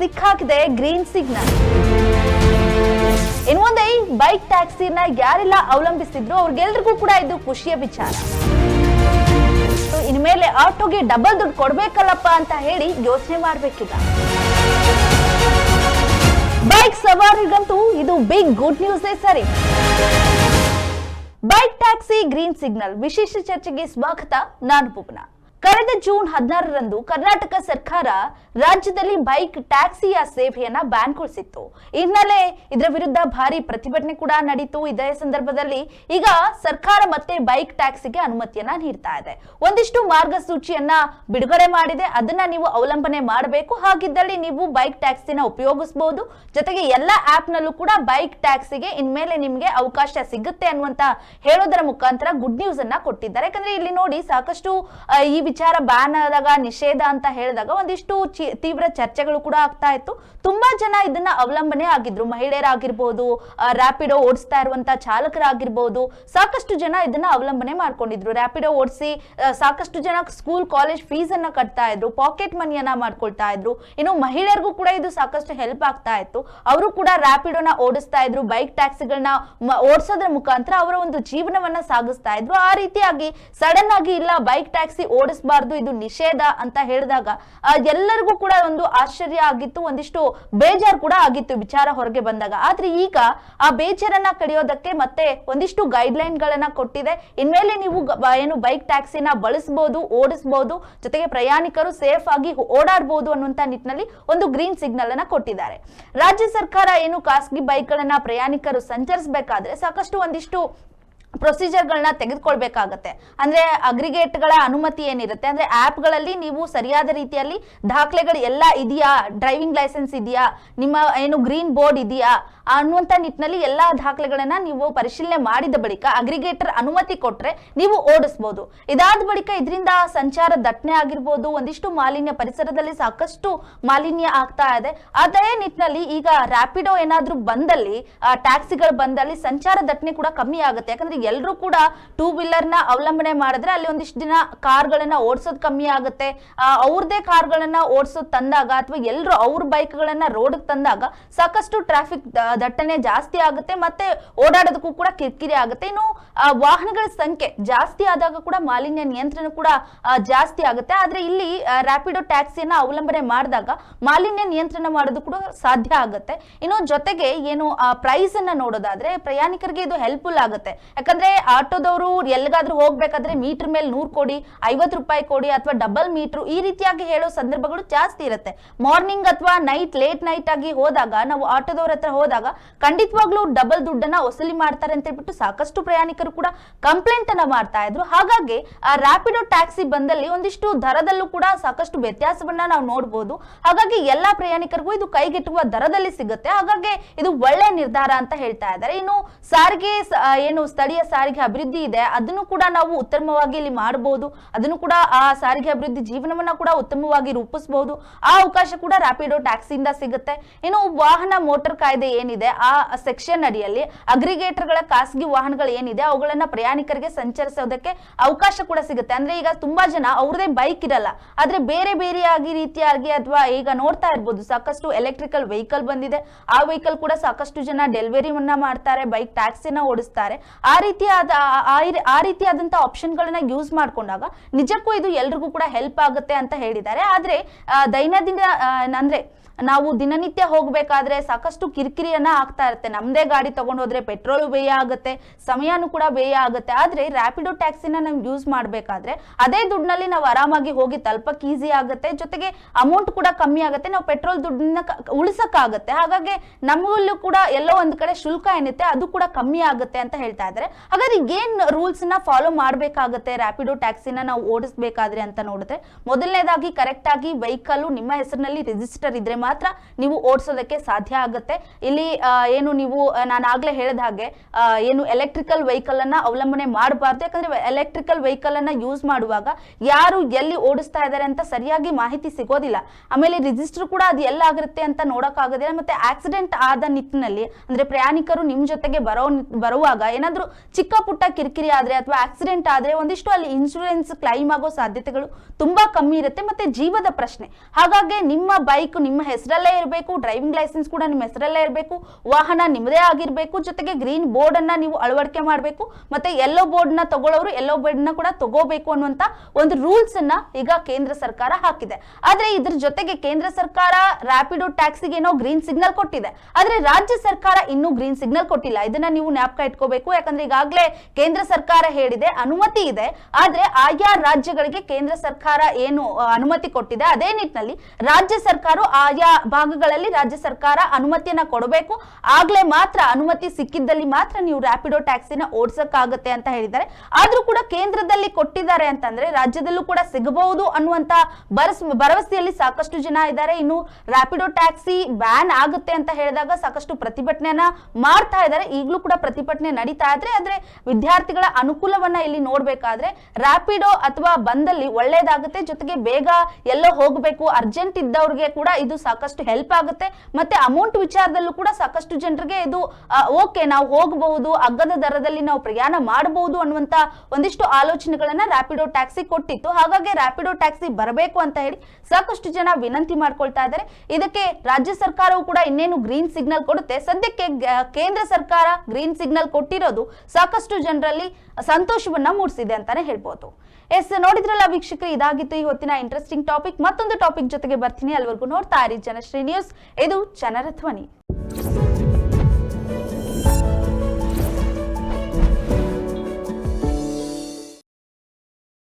ಸಿಕ್ಕಾಕಿದೆ green signal ಇನ್ ಮುಂದೆ bike ಟ್ಯಾಕ್ಸಿನ ಯಾರೆಲ್ಲ ಅವಲಂಬಿಸಿದ್ರು, ಅವ್ರಿಗೆಲ್ರಿಗೂ ಕೂಡ ಇದು ಖುಷಿಯ ವಿಚಾರ. ಇನ್ಮೇಲೆ ಆಟೋಗೆ ಡಬಲ್ ದುಡ್ಡು ಕೊಡ್ಬೇಕಲ್ಲಪ್ಪ ಅಂತ ಹೇಳಿ ಯೋಚನೆ ಮಾಡ್ಬೇಕಿಲ್ಲ. ಬೈಕ್ ಸವಾರಿಗಂತೂ ಇದು ಬಿಗ್ ಗುಡ್ ನ್ಯೂಸ್ ಸರಿ. ಬೈಕ್ ಟ್ಯಾಕ್ಸಿ ಗ್ರೀನ್ ಸಿಗ್ನಲ್ ವಿಶೇಷ ಚರ್ಚೆಗೆ ಸ್ವಾಗತ, ನಾನು ಭುವನ. ಕಳೆದ ಜೂನ್ ಹದಿನಾರರಂದು ಕರ್ನಾಟಕ ಸರ್ಕಾರ ರಾಜ್ಯದಲ್ಲಿ ಬೈಕ್ ಟ್ಯಾಕ್ಸಿಯ ಸೇವೆಯನ್ನ ಬ್ಯಾನ್ಗೊಳಿಸಿತ್ತು ಹಿನ್ನೆಲೆ ಇದರ ವಿರುದ್ಧ ಭಾರಿ ಪ್ರತಿಭಟನೆ ಕೂಡ ನಡೀತು. ಇದೇ ಸಂದರ್ಭದಲ್ಲಿ ಈಗ ಸರ್ಕಾರ ಮತ್ತೆ ಬೈಕ್ ಟ್ಯಾಕ್ಸಿಗೆ ಅನುಮತಿಯನ್ನ ನೀಡ್ತಾ ಇದೆ. ಒಂದಿಷ್ಟು ಮಾರ್ಗಸೂಚಿಯನ್ನ ಬಿಡುಗಡೆ ಮಾಡಿದೆ. ಅದನ್ನ ನೀವು ಅವಲಂಬನೆ ಮಾಡಬೇಕು. ಹಾಗಿದ್ದಲ್ಲಿ ನೀವು ಬೈಕ್ ಟ್ಯಾಕ್ಸಿನ ಉಪಯೋಗಿಸಬಹುದು ಜೊತೆಗೆ ಎಲ್ಲ ಆಪ್ ನಲ್ಲೂ ಕೂಡ ಬೈಕ್ ಟ್ಯಾಕ್ಸಿಗೆ ಇನ್ಮೇಲೆ ನಿಮ್ಗೆ ಅವಕಾಶ ಸಿಗುತ್ತೆ ಅನ್ನುವಂತ ಹೇಳೋದರ ಮುಖಾಂತರ ಗುಡ್ ನ್ಯೂಸ್ ಅನ್ನ ಕೊಟ್ಟಿದ್ದಾರೆ. ಯಾಕಂದ್ರೆ ಇಲ್ಲಿ ನೋಡಿ ಸಾಕಷ್ಟು ಈ ವಿಚಾರ ಬ್ಯಾನ್ ಆದಾಗ, ನಿಷೇಧ ಅಂತ ಹೇಳಿದಾಗ ಒಂದಿಷ್ಟು ತೀವ್ರ ಚರ್ಚೆಗಳು ಕೂಡ ಆಗ್ತಾ ಇತ್ತು. ತುಂಬಾ ಜನ ಇದನ್ನ ಅವಲಂಬನೆ ಆಗಿದ್ರು. ಮಹಿಳೆಯರಾಗಿರ್ಬೋದು ರ್ಯಾಪಿಡೋ ಓಡಿಸ್ತಾ ಇರುವಂತ ಚಾಲಕರಾಗಿರ್ಬೋದು, ಸಾಕಷ್ಟು ಜನ ಇದನ್ನ ಅವಲಂಬನೆ ಮಾಡ್ಕೊಂಡಿದ್ರು. ರ್ಯಾಪಿಡೋ ಓಡಿಸಿ ಸಾಕಷ್ಟು ಜನ ಸ್ಕೂಲ್ ಕಾಲೇಜ್ ಫೀಸ್ ಅನ್ನ ಕಟ್ತಾ ಇದ್ರು ಪಾಕೆಟ್ ಮನಿಯನ್ನ ಮಾಡ್ಕೊಳ್ತಾ ಇದ್ರು. ಇನ್ನು ಮಹಿಳೆಯರಿಗೂ ಕೂಡ ಇದು ಸಾಕಷ್ಟು ಹೆಲ್ಪ್ ಆಗ್ತಾ ಇತ್ತು. ಅವರು ಕೂಡ ರ್ಯಾಪಿಡೋನ ಓಡಿಸ್ತಾ ಇದ್ರು. ಬೈಕ್ ಟ್ಯಾಕ್ಸಿಗಳನ್ನ ಓಡಿಸೋದ್ರ ಮುಖಾಂತರ ಅವರ ಒಂದು ಜೀವನವನ್ನ ಸಾಗಿಸ್ತಾ ಇದ್ರು. ಆ ರೀತಿಯಾಗಿ ಸಡನ್ ಆಗಿ ಇಲ್ಲ ಬೈಕ್ ಟ್ಯಾಕ್ಸಿ ಓಡಿಸಬಾರ್ದು ಇದು ನಿಷೇಧ ಅಂತ ಹೇಳಿದಾಗ ಎಲ್ಲರಿಗೂ ಕೂಡ ಒಂದು ಆಶ್ಚರ್ಯ ಆಗಿತ್ತು, ಒಂದಿಷ್ಟು ಬೇಜಾರು ಕೂಡ ಆಗಿತ್ತು ವಿಚಾರ ಹೊರಗೆ ಬಂದಾಗ. ಆದ್ರೆ ಈಗ ಆ ಬೇಜಾರನ್ನ ಕಡಿಯೋದಕ್ಕೆ ಮತ್ತೆ ಒಂದಿಷ್ಟು ಗೈಡ್ ಲೈನ್ ಗಳನ್ನ ಕೊಟ್ಟಿದೆ. ಇನ್ಮೇಲೆ ನೀವು ಏನು ಬೈಕ್ ಟ್ಯಾಕ್ಸಿನ ಬಳಸಬಹುದು ಓಡಿಸಬಹುದು ಜೊತೆಗೆ ಪ್ರಯಾಣಿಕರು ಸೇಫ್ ಆಗಿ ಓಡಾಡಬಹುದು ಅನ್ನುವಂತ ನಿಟ್ಟಿನಲ್ಲಿ ಒಂದು ಗ್ರೀನ್ ಸಿಗ್ನಲ್ ಅನ್ನ ಕೊಟ್ಟಿದ್ದಾರೆ. ರಾಜ್ಯ ಸರ್ಕಾರ ಏನು ಖಾಸಗಿ ಬೈಕ್ ಗಳನ್ನ ಪ್ರಯಾಣಿಕರು ಸಂಚರಿಸಬೇಕಾದ್ರೆ ಸಾಕಷ್ಟು ಒಂದಿಷ್ಟು ಪ್ರೊಸೀಜರ್ಗಳನ್ನ ತೆಗೆದುಕೊಳ್ಬೇಕಾಗತ್ತೆ. ಅಂದ್ರೆ ಅಗ್ರಿಗೇಟ್ಗಳ ಅನುಮತಿ ಏನಿರುತ್ತೆ? ಅಂದ್ರೆ ಆ್ಯಪ್ಗಳಲ್ಲಿ ನೀವು ಸರಿಯಾದ ರೀತಿಯಲ್ಲಿ ದಾಖಲೆಗಳು ಎಲ್ಲ ಇದೆಯಾ? ಡ್ರೈವಿಂಗ್ ಲೈಸೆನ್ಸ್ ಇದೆಯಾ? ನಿಮ್ಮ ಏನು ಗ್ರೀನ್ ಬೋರ್ಡ್ ಇದೆಯಾ? ಅನ್ನುವಂಥ ನಿಟ್ಟಿನಲ್ಲಿ ಎಲ್ಲ ದಾಖಲೆಗಳನ್ನ ನೀವು ಪರಿಶೀಲನೆ ಮಾಡಿದ ಬಳಿಕ ಅಗ್ರಿಗೇಟರ್ ಅನುಮತಿ ಕೊಟ್ರೆ ನೀವು ಓಡಿಸ್ಬೋದು. ಇದಾದ ಬಳಿಕ ಇದರಿಂದ ಸಂಚಾರ ದಟ್ಟಣೆ ಆಗಿರ್ಬೋದು. ಒಂದಿಷ್ಟು ಮಾಲಿನ್ಯ ಪರಿಸರದಲ್ಲಿ ಸಾಕಷ್ಟು ಮಾಲಿನ್ಯ ಆಗ್ತಾ ಇದೆ. ಅದೇ ನಿಟ್ಟಿನಲ್ಲಿ ಈಗ ರ್ಯಾಪಿಡೋ ಏನಾದ್ರೂ ಬಂದಲ್ಲಿ ಟ್ಯಾಕ್ಸಿಗಳು ಬಂದಲ್ಲಿ ಸಂಚಾರ ದಟ್ಟಣೆ ಕೂಡ ಕಮ್ಮಿ ಆಗುತ್ತೆ. ಯಾಕಂದ್ರೆ ಎಲ್ಲರೂ ಕೂಡ ಟೂ ವೀಲರ್ನ ಅವಲಂಬನೆ ಮಾಡಿದ್ರೆ ಅಲ್ಲಿ ಒಂದಿಷ್ಟು ದಿನ ಕಾರ್ಗಳನ್ನ ಓಡಿಸೋದು ಕಮ್ಮಿ ಆಗುತ್ತೆ. ಅವ್ರದೇ ಕಾರ್ಗಳನ್ನ ಓಡಿಸೋದು ತಂದಾಗ ಅಥವಾ ಎಲ್ಲರೂ ಅವ್ರ ಬೈಕ್ಗಳನ್ನ ರೋಡ್ ತಂದಾಗ ಸಾಕಷ್ಟು ಟ್ರಾಫಿಕ್ ದಟ್ಟಣೆ ಜಾಸ್ತಿ ಆಗುತ್ತೆ ಮತ್ತೆ ಓಡಾಡೋದಕ್ಕೂ ಕೂಡ ಕಿರಿಕಿರಿ ಆಗುತ್ತೆ. ಇನ್ನು ವಾಹನಗಳ ಸಂಖ್ಯೆ ಜಾಸ್ತಿ ಆದಾಗ ಕೂಡ ಮಾಲಿನ್ಯ ನಿಯಂತ್ರಣ ಕೂಡ ಜಾಸ್ತಿ ಆಗುತ್ತೆ. ಆದ್ರೆ ಇಲ್ಲಿ ರ್ಯಾಪಿಡೋ ಟ್ಯಾಕ್ಸಿಯನ್ನ ಅವಲಂಬನೆ ಮಾಡಿದಾಗ ಮಾಲಿನ್ಯ ನಿಯಂತ್ರಣ ಮಾಡೋದು ಕೂಡ ಸಾಧ್ಯ ಆಗುತ್ತೆ. ಇನ್ನು ಜೊತೆಗೆ ಏನು ಪ್ರೈಸ್ ಅನ್ನ ನೋಡೋದಾದ್ರೆ ಪ್ರಯಾಣಿಕರಿಗೆ ಇದು ಹೆಲ್ಪ್ಫುಲ್ ಆಗುತ್ತೆ. ಯಾಕಂದ್ರೆ ಆಟೋದವರು ಎಲ್ಲಿಗಾದ್ರೂ ಹೋಗ್ಬೇಕಾದ್ರೆ ಮೀಟರ್ ಮೇಲೆ ನೂರು ಕೊಡಿ, ಐವತ್ತು ರೂಪಾಯಿ ಕೊಡಿ ಅಥವಾ ಡಬಲ್ ಮೀಟರ್ ಈ ರೀತಿಯಾಗಿ ಹೇಳೋ ಸಂದರ್ಭಗಳು ಜಾಸ್ತಿ ಇರುತ್ತೆ. ಮಾರ್ನಿಂಗ್ ಅಥವಾ ನೈಟ್ ಲೇಟ್ ನೈಟ್ ಆಗಿ ಹೋದಾಗ, ನಾವು ಆಟೋದವ್ರ ಹತ್ರ ಹೋದಾಗ ಖಂಡಿತವಾಗ್ಲೂ ಡಬಲ್ ದುಡ್ಡನ್ನ ವಸೂಲಿ ಮಾಡ್ತಾರೆ ಅಂತ ಹೇಳ್ಬಿಟ್ಟು ಸಾಕಷ್ಟು ಪ್ರಯಾಣಿಕರು ಕೂಡ ಕಂಪ್ಲೇಂಟ್ ಅನ್ನ ಮಾಡ್ತಾ ಇದ್ರು. ಹಾಗಾಗಿ ಆ ರ್ಯಾಪಿಡೋ ಟ್ಯಾಕ್ಸಿ ಬಂದಲ್ಲಿ ಒಂದಿಷ್ಟು ದರದಲ್ಲೂ ಕೂಡ ಸಾಕಷ್ಟು ವ್ಯತ್ಯಾಸವನ್ನ ನಾವು ನೋಡಬಹುದು ಹಾಗಾಗಿ ಎಲ್ಲಾ ಪ್ರಯಾಣಿಕರಿಗೂ ಇದು ಕೈಗೆಟುವ ದರದಲ್ಲಿ ಸಿಗುತ್ತೆ. ಹಾಗಾಗಿ ಇದು ಒಳ್ಳೆ ನಿರ್ಧಾರ ಅಂತ ಹೇಳ್ತಾ ಇದ್ದಾರೆ. ಇನ್ನು ಸಾರಿಗೆ ಏನು ಸ್ಥಳೀಯ ಸಾರಿಗೆ ಅಭಿವೃದ್ಧಿ ಇದೆ, ಅದನ್ನು ಕೂಡ ನಾವು ಉತ್ತಮವಾಗಿ ಇಲ್ಲಿ ಮಾಡಬಹುದು ಅದನ್ನು ಕೂಡ ಆ ಸಾರಿಗೆ ಅಭಿವೃದ್ಧಿ ಜೀವನವನ್ನ ಕೂಡ ಉತ್ತಮವಾಗಿ ರೂಪಿಸಬಹುದು ಆ ಅವಕಾಶ ಕೂಡ ರಾಪಿಡೋ ಟ್ಯಾಕ್ಸಿಯಿಂದ ಸಿಗುತ್ತೆ. ಇನ್ನು ವಾಹನ ಮೋಟರ್ ಕಾಯ್ದೆ ಏನಿದೆ, ಆ ಸೆಕ್ಷನ್ ಅಡಿಯಲ್ಲಿ ಅಗ್ರಿಗೇಟರ್ಗಳ ಖಾಸಗಿ ವಾಹನಗಳು ಏನಿದೆ, ಅವುಗಳನ್ನ ಪ್ರಯಾಣಿಕರಿಗೆ ಸಂಚರಿಸೋದಕ್ಕೆ ಅವಕಾಶ ಕೂಡ ಸಿಗುತ್ತೆ. ಅಂದ್ರೆ ಈಗ ತುಂಬಾ ಜನ ಅವ್ರದೇ ಬೈಕ್ ಇರಲ್ಲ, ಆದ್ರೆ ಬೇರೆ ಬೇರೆಯಾಗಿ ರೀತಿಯಾಗಿ ಅಥವಾ ಈಗ ನೋಡ್ತಾ ಇರ್ಬೋದು, ಸಾಕಷ್ಟು ಎಲೆಕ್ಟ್ರಿಕಲ್ ವೆಹಿಕಲ್ ಬಂದಿದೆ. ಆ ವೆಹಿಕಲ್ ಕೂಡ ಸಾಕಷ್ಟು ಜನ ಡೆಲಿವರಿ ಮಾಡ್ತಾರೆ ಬೈಕ್ ಟ್ಯಾಕ್ಸಿನ ಓಡಿಸ್ತಾರೆ. ಆ ರೀತಿಯಾದ, ಆ- ರೀತಿಯಾದಂತಹ ಆಪ್ಷನ್ಗಳನ್ನ ಯೂಸ್ ಮಾಡ್ಕೊಂಡಾಗ ನಿಜಕ್ಕೂ ಇದು ಎಲ್ರಿಗೂ ಕೂಡ ಹೆಲ್ಪ್ ಆಗುತ್ತೆ ಅಂತ ಹೇಳಿದ್ದಾರೆ. ಆದ್ರೆ ದೈನಂದಿನ ಅಂದ್ರೆ ನಾವು ದಿನನಿತ್ಯ ಹೋಗ್ಬೇಕಾದ್ರೆ ಸಾಕಷ್ಟು ಕಿರಿಕಿರಿಯನ್ನ ಆಗ್ತಾ ಇರುತ್ತೆ. ನಮ್ದೇ ಗಾಡಿ ತಗೊಂಡು ಹೋದ್ರೆ ಪೆಟ್ರೋಲ್ ವ್ಯಯ ಆಗುತ್ತೆ, ಸಮಯನೂ ಕೂಡ ವ್ಯಯ ಆಗುತ್ತೆ. ಆದ್ರೆ ರ್ಯಾಪಿಡೋ ಟ್ಯಾಕ್ಸಿನ ನಾವು ಯೂಸ್ ಮಾಡ್ಬೇಕಾದ್ರೆ ಅದೇ ದುಡ್ಡಿನಲ್ಲಿ ನಾವು ಆರಾಮಾಗಿ ಹೋಗಿ ತಲುಪಕ್ಕೆ ಈಸಿ ಆಗುತ್ತೆ. ಜೊತೆಗೆ ಅಮೌಂಟ್ ಕೂಡ ಕಮ್ಮಿ ಆಗುತ್ತೆ. ನಾವು ಪೆಟ್ರೋಲ್ ದುಡ್ಡನ್ನ ಉಳಿಸಕ್ಕಾಗತ್ತೆ. ಹಾಗಾಗಿ ನಮಗಲ್ಲೂ ಕೂಡ ಎಲ್ಲೋ ಒಂದ್ ಕಡೆ ಶುಲ್ಕ ಏನಿದೆ ಅದು ಕೂಡ ಕಮ್ಮಿ ಆಗುತ್ತೆ ಅಂತ ಹೇಳ್ತಾ ಇದ್ದಾರೆ. ಹಾಗಾದ್ರೆ ಏನ್ ರೂಲ್ಸ್ನ ಫಾಲೋ ಮಾಡ್ಬೇಕಾಗತ್ತೆ? ರ್ಯಾಪಿಡೋ ಟ್ಯಾಕ್ಸಿನ ನಾವು ಓಡಿಸ್ಬೇಕಾದ್ರೆ ಅಂತ ನೋಡಿದ್ರೆ, ಮೊದಲನೇದಾಗಿ ಕರೆಕ್ಟ್ ಆಗಿ ವೆಹಿಕಲ್ ನಿಮ್ಮ ಹೆಸರಿನಲ್ಲಿ ರಿಜಿಸ್ಟರ್ ಇದ್ರೆ ಮಾತ್ರ ನೀವು ಓಡಿಸೋದಕ್ಕೆ ಸಾಧ್ಯ ಆಗುತ್ತೆ. ಇಲ್ಲಿ ಏನು ನೀವು, ನಾನು ಆಗ್ಲೇ ಹೇಳಿದ ಹಾಗೆ ಏನು ಎಲೆಕ್ಟ್ರಿಕಲ್ ವೆಹಿಕಲ್ ಅನ್ನ ಅವಲಂಬನೆ ಮಾಡಬಾರ್ದು. ಯಾಕಂದ್ರೆ ಎಲೆಕ್ಟ್ರಿಕಲ್ ವೆಹಿಕಲ್ ಅನ್ನ ಯೂಸ್ ಮಾಡುವಾಗ ಯಾರು ಎಲ್ಲಿ ಓಡಿಸ್ತಾ ಇದ್ದಾರೆ ಅಂತ ಸರಿಯಾಗಿ ಮಾಹಿತಿ ಸಿಗೋದಿಲ್ಲ. ಆಮೇಲೆ ರಿಜಿಸ್ಟರ್ ಕೂಡ ಅದು ಎಲ್ಲಾಗಿರುತ್ತೆ ಅಂತ ನೋಡೋಕ್ಕಾಗೋದಿಲ್ಲ. ಮತ್ತೆ ಆಕ್ಸಿಡೆಂಟ್ ಆದ ನಿಟ್ಟಿನಲ್ಲಿ, ಅಂದ್ರೆ ಪ್ರಯಾಣಿಕರು ನಿಮ್ ಜೊತೆಗೆ ಬರೋ, ಬರುವಾಗ ಏನಾದ್ರೂ ಚಿಕ್ಕ ಪುಟ್ಟ ಕಿರಿಕಿರಿ ಆದ್ರೆ ಅಥವಾ ಆಕ್ಸಿಡೆಂಟ್ ಆದ್ರೆ ಒಂದಿಷ್ಟು ಅಲ್ಲಿ ಇನ್ಶೂರೆನ್ಸ್ ಕ್ಲೈಮ್ ಆಗೋ ಸಾಧ್ಯತೆಗಳು ತುಂಬಾ ಕಮ್ಮಿ ಇರುತ್ತೆ. ಮತ್ತೆ ಜೀವದ ಪ್ರಶ್ನೆ, ಹಾಗಾಗಿ ನಿಮ್ಮ ಬೈಕ್ ನಿಮ್ಮ ಹೆಸರಲ್ಲೇ ಇರಬೇಕು ಡ್ರೈವಿಂಗ್ ಲೈಸೆನ್ಸ್ ಕೂಡ ನಿಮ್ಮ ಹೆಸರಲ್ಲೇ ಇರಬೇಕು, ವಾಹನ ನಿಮ್ಮದೇ ಆಗಿರಬೇಕು, ಜೊತೆಗೆ ಗ್ರೀನ್ ಬೋರ್ಡ್ ಅನ್ನ ನೀವು ಅಳವಡಿಕೆ ಮಾಡಬೇಕು, ಮತ್ತೆ ಎಲ್ಲೋ ಬೋರ್ಡ್ನ ತಗೊಳ್ಳೋರು ಎಲ್ಲೋ ಬೋರ್ಡ್ನ ಕೂಡ ತಗೋಬೇಕು ಅನ್ನುವಂತ ಒಂದು ರೂಲ್ಸ್ ಅನ್ನ ಈಗ ಕೇಂದ್ರ ಸರ್ಕಾರ ಹಾಕಿದೆ. ಆದ್ರೆ ಇದ್ರ ಜೊತೆಗೆ ಕೇಂದ್ರ ಸರ್ಕಾರ ರ್ಯಾಪಿಡೋ ಟ್ಯಾಕ್ಸಿಗೆ ಏನೋ ಗ್ರೀನ್ ಸಿಗ್ನಲ್ ಕೊಟ್ಟಿದೆ. ಆದ್ರೆ ರಾಜ್ಯ ಸರ್ಕಾರ ಇನ್ನೂ ಗ್ರೀನ್ ಸಿಗ್ನಲ್ ಕೊಟ್ಟಿಲ್ಲ. ಇದನ್ನ ನೀವು ನ್ಯಾಪ್ಕ ಇಟ್ಕೋಬೇಕು. ಯಾಕಂದ್ರೆ ಈಗಾಗಲೇ ಕೇಂದ್ರ ಸರ್ಕಾರ ಹೇಳಿದೆ, ಅನುಮತಿ ಇದೆ. ಆದ್ರೆ ಆಯಾ ರಾಜ್ಯಗಳಿಗೆ ಕೇಂದ್ರ ಸರ್ಕಾರ ಏನು ಅನುಮತಿ ಕೊಟ್ಟಿದೆ, ಅದೇ ನಿಟ್ಟಿನಲ್ಲಿ ರಾಜ್ಯ ಸರ್ಕಾರ ಆಯಾ ಭಾಗಗಳಲ್ಲಿ ರಾಜ್ಯ ಸರ್ಕಾರ ಅನುಮತಿಯನ್ನ ಕೊಡಬೇಕು. ಆಗ್ಲೇ ಮಾತ್ರ ಅನುಮತಿ ಸಿಕ್ಕಿದ್ದಲ್ಲಿ ಮಾತ್ರ ನೀವು ರ್ಯಾಪಿಡೋ ಟ್ಯಾಕ್ಸಿನ ಓಡಿಸಕ್ಕಾಗತ್ತೆ ಅಂತ ಹೇಳಿದ್ದಾರೆ. ಆದ್ರೂ ಕೂಡ ಕೇಂದ್ರದಲ್ಲಿ ಕೊಟ್ಟಿದ್ದಾರೆ ಅಂತಂದ್ರೆ ರಾಜ್ಯದಲ್ಲೂ ಕೂಡ ಸಿಗಬಹುದು ಅನ್ನುವಂತ ಭರಸ್ ಭರವಸೆಯಲ್ಲಿ ಸಾಕಷ್ಟು ಜನ ಇದ್ದಾರೆ. ಇನ್ನು ರ್ಯಾಪಿಡೋ ಟ್ಯಾಕ್ಸಿ ಬ್ಯಾನ್ ಆಗುತ್ತೆ ಅಂತ ಹೇಳಿದಾಗ ಸಾಕಷ್ಟು ಪ್ರತಿಭಟನೆಯನ್ನ ಮಾಡ್ತಾ ಇದ್ದಾರೆ. ಈಗಲೂ ಕೂಡ ಪ್ರತಿಭಟನೆ ನಡೀತಾ ಇದ್ರೆ ಆದ್ರೆ ವಿದ್ಯಾರ್ಥಿಗಳ ಅನುಕೂಲವನ್ನ ಇಲ್ಲಿ ನೋಡ್ಬೇಕಾದ್ರೆ ರಾಪಿಡೋ ಅಥವಾ ಬಂದಲ್ಲಿ ಒಳ್ಳೇದಾಗುತ್ತೆ, ಜೊತೆಗೆ ಬೇಗ ಎಲ್ಲೋ ಹೋಗಬೇಕು ಅರ್ಜೆಂಟ್ ಇದ್ದವ್ರಿಗೆ ಕೂಡ ಇದು ಸಾಕಷ್ಟು ಹೆಲ್ಪ್ ಆಗುತ್ತೆ. ಮತ್ತೆ ಅಮೌಂಟ್ ವಿಚಾರದಲ್ಲೂ ಕೂಡ ಸಾಕಷ್ಟು ಜನರಿಗೆ ಇದು ಓಕೆ ನಾವು ಹೋಗಬಹುದು, ಅಗ್ಗದ ದರದಲ್ಲಿ ನಾವು ಪ್ರಯಾಣ ಮಾಡಬಹುದು ಅನ್ನುವಂತ ಒಂದಿಷ್ಟು ಆಲೋಚನೆಗಳನ್ನ ರಾಪಿಡೋ ಟ್ಯಾಕ್ಸಿ ಕೊಟ್ಟಿತ್ತು. ಹಾಗಾಗಿ ರಾಪಿಡೋ ಟ್ಯಾಕ್ಸಿ ಬರಬೇಕು ಅಂತ ಹೇಳಿ ಸಾಕಷ್ಟು ಜನ ವಿನಂತಿ ಮಾಡ್ಕೊಳ್ತಾ ಇದ್ದಾರೆ. ಇದಕ್ಕೆ ರಾಜ್ಯ ಸರ್ಕಾರವು ಕೂಡ ಇನ್ನೇನು ಗ್ರೀನ್ ಸಿಗ್ನಲ್ ಕೊಡುತ್ತೆ? ಸದ್ಯಕ್ಕೆ ಕೇಂದ್ರ ಸರ್ಕಾರ ಗ್ರೀನ್ ಸಿಗ್ನಲ್ ಕೊಟ್ಟಿರೋದು ಸಾಕಷ್ಟು ಜನರಲ್ಲಿ ಸಂತೋಷವನ್ನ ಮೂಡಿಸಿದೆ ಅಂತಾನೆ ಹೇಳ್ಬೋದು. ಎಸ್, ನೋಡಿದ್ರಲ್ಲ ವೀಕ್ಷಕರು, ಇದಾಗಿತ್ತು ಈ ಹೊತ್ತಿನ ಇಂಟ್ರೆಸ್ಟಿಂಗ್ ಟಾಪಿಕ್ ಮತ್ತೊಂದು ಟಾಪಿಕ್ ಜೊತೆಗೆ ಬರ್ತೀನಿ. ಅಲ್ಲಿವರೆಗೂ ನೋಡ್ತಾ ಇರಿ ಜನಶ್ರೀ ನ್ಯೂಸ್ ಇದು ಜನರ ಧ್ವನಿ.